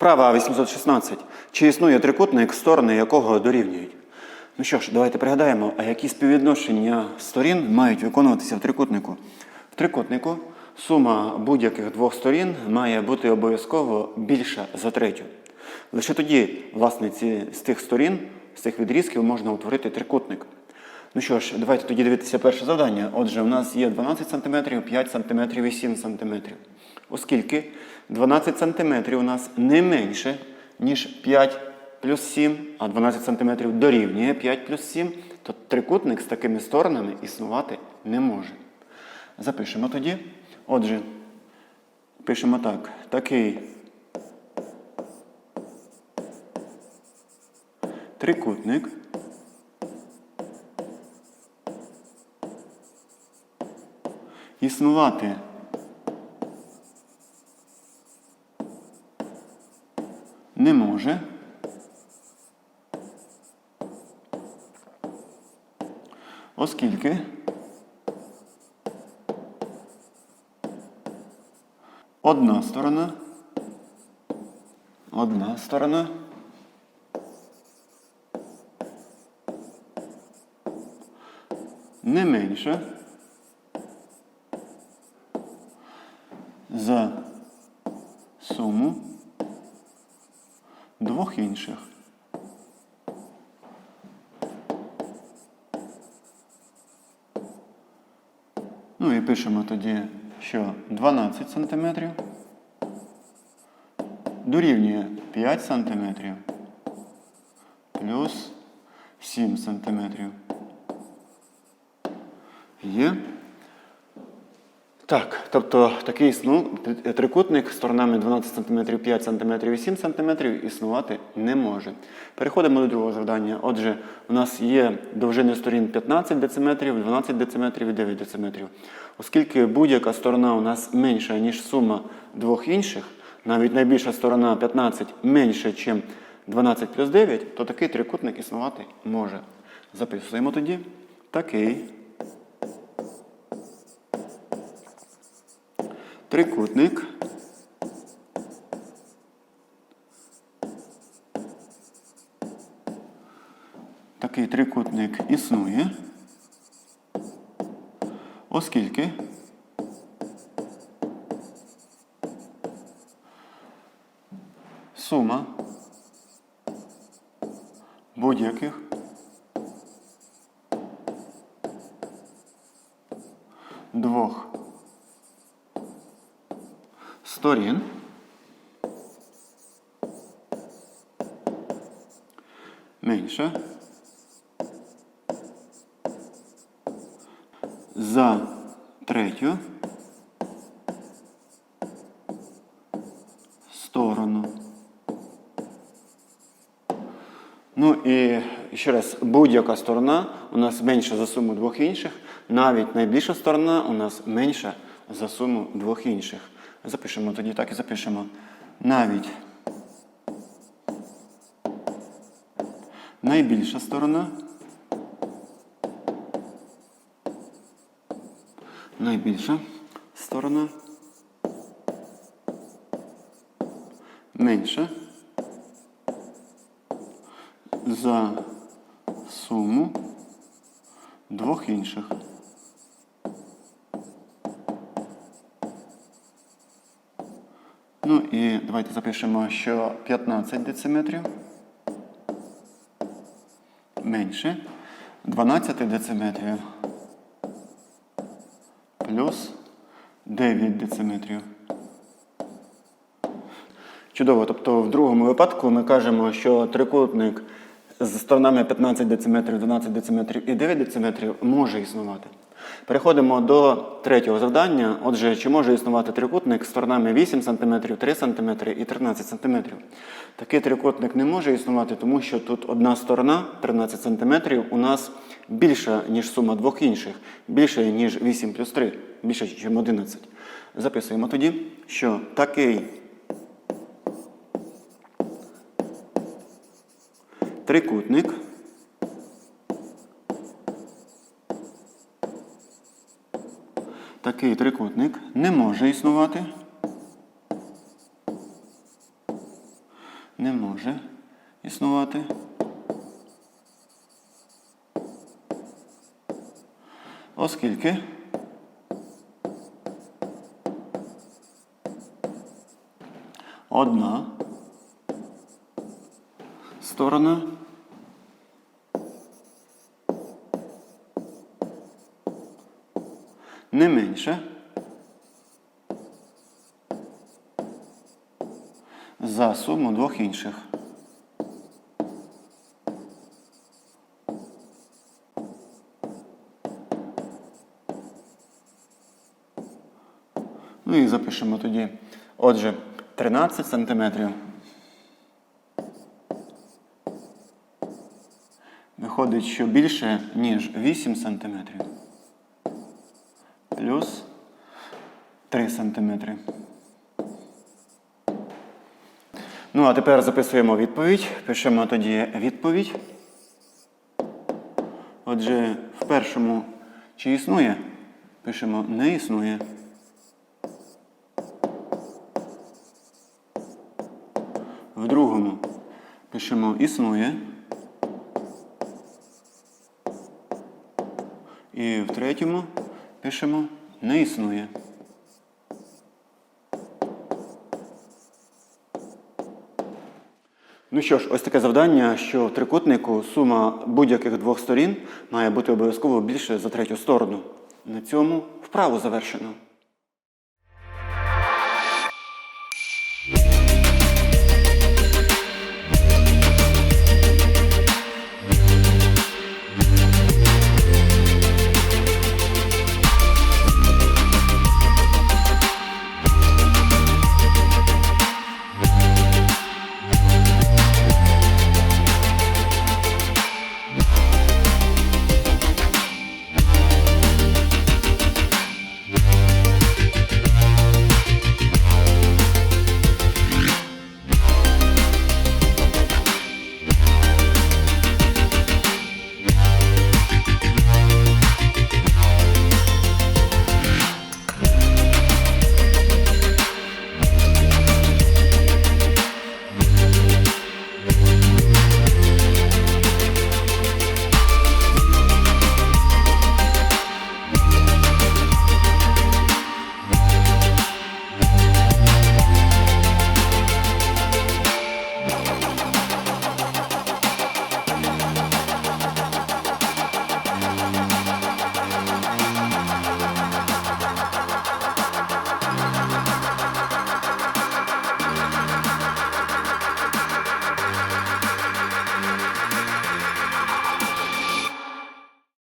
Вправа 816. Чи існує трикутник, сторони якого дорівнюють? Ну що ж, давайте пригадаємо, а які співвідношення сторін мають виконуватися в трикутнику. В трикутнику сума будь-яких двох сторін має бути обов'язково більша за третю. Лише тоді, власне, ці, з тих сторін, з цих відрізків можна утворити трикутник. Ну що ж, давайте тоді дивитися перше завдання. Отже, у нас є 12 см, 5 см і 7 см. Оскільки 12 см у нас не менше, ніж 5 плюс 7, а 12 см дорівнює 5 плюс 7, то трикутник з такими сторонами існувати не може. Запишемо тоді. Отже, пишемо так. Такий трикутник. Існувати не може. Оскільки одна сторона, одна сторона не менша за суму двох інших. Ну і пишемо тоді, що 12 см дорівнює 5 см плюс 7 см. Є. Так, тобто такий сну, трикутник сторонами 12 см, 5 см і 7 см існувати не може. Переходимо до другого завдання. Отже, у нас є довжини сторін 15 дециметрів, 12 дециметрів і 9 дециметрів. Оскільки будь-яка сторона у нас менша, ніж сума двох інших, навіть найбільша сторона 15 менше, ніж 12 плюс 9, то такий трикутник існувати може. Записуємо тоді такий. Трикутник. Такий трикутник існує, оскільки сума будь-яких двох сторін. Менше. За третю сторону. Ну і ще раз, будь-яка сторона у нас менша за суму двох інших, навіть найбільша сторона у нас менша за суму двох інших. Запишемо тоді так і запишемо. Навіть найбільша сторона. Найбільша сторона. Менша за суму двох інших. Ну і давайте запишемо, що 15 дециметрів менше 12 дециметрів плюс 9 дециметрів. Чудово. Тобто в другому випадку ми кажемо, що трикутник з сторонами 15 дециметрів, 12 дециметрів і 9 дециметрів може існувати. Переходимо до третього завдання. Отже, чи може існувати трикутник з сторонами 8 см, 3 см і 13 см? Такий трикутник не може існувати, тому що тут одна сторона 13 см у нас більша, ніж сума двох інших, більше, ніж 8 плюс 3, більше, ніж 11. Записуємо тоді, що такий трикутник такий трикутник не може існувати не може існувати. Оскільки одна сторона не менше за суму двох інших. Ну і запишемо тоді. Отже, 13 сантиметрів. Виходить, що більше, ніж 8 сантиметрів. Плюс 3 сантиметри. Ну, а тепер записуємо відповідь. Пишемо тоді відповідь. Отже, в першому чи існує? Пишемо не існує. В другому пишемо існує. І в третьому пишемо не існує. Ну що ж, ось таке завдання, що в трикутнику сума будь-яких двох сторін має бути обов'язково більше за третю сторону. На цьому вправу завершено.